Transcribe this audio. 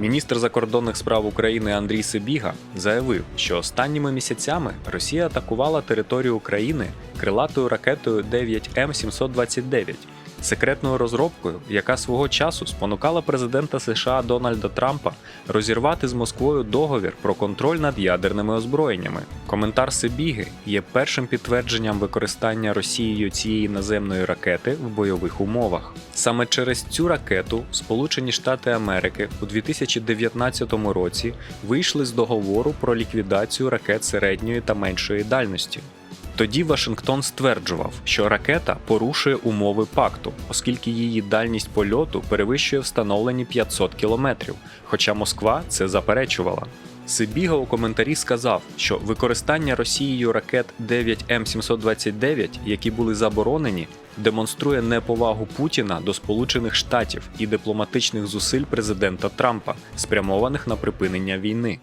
Міністр закордонних справ України Андрій Сибіга заявив, що останніми місяцями Росія атакувала територію України крилатою ракетою 9М729, секретною розробкою, яка свого часу спонукала президента США Дональда Трампа розірвати з Москвою договір про контроль над ядерними озброєннями. Коментар Сибіги є першим підтвердженням використання Росією цієї наземної ракети в бойових умовах. Саме через цю ракету Сполучені Штати Америки у 2019 році вийшли з договору про ліквідацію ракет середньої та меншої дальності. Тоді Вашингтон стверджував, що ракета порушує умови пакту, оскільки її дальність польоту перевищує встановлені 500 кілометрів, хоча Москва це заперечувала. Сибіга у коментарі сказав, що використання Росією ракет 9М729, які були заборонені, демонструє неповагу Путіна до Сполучених Штатів і дипломатичних зусиль президента Трампа, спрямованих на припинення війни.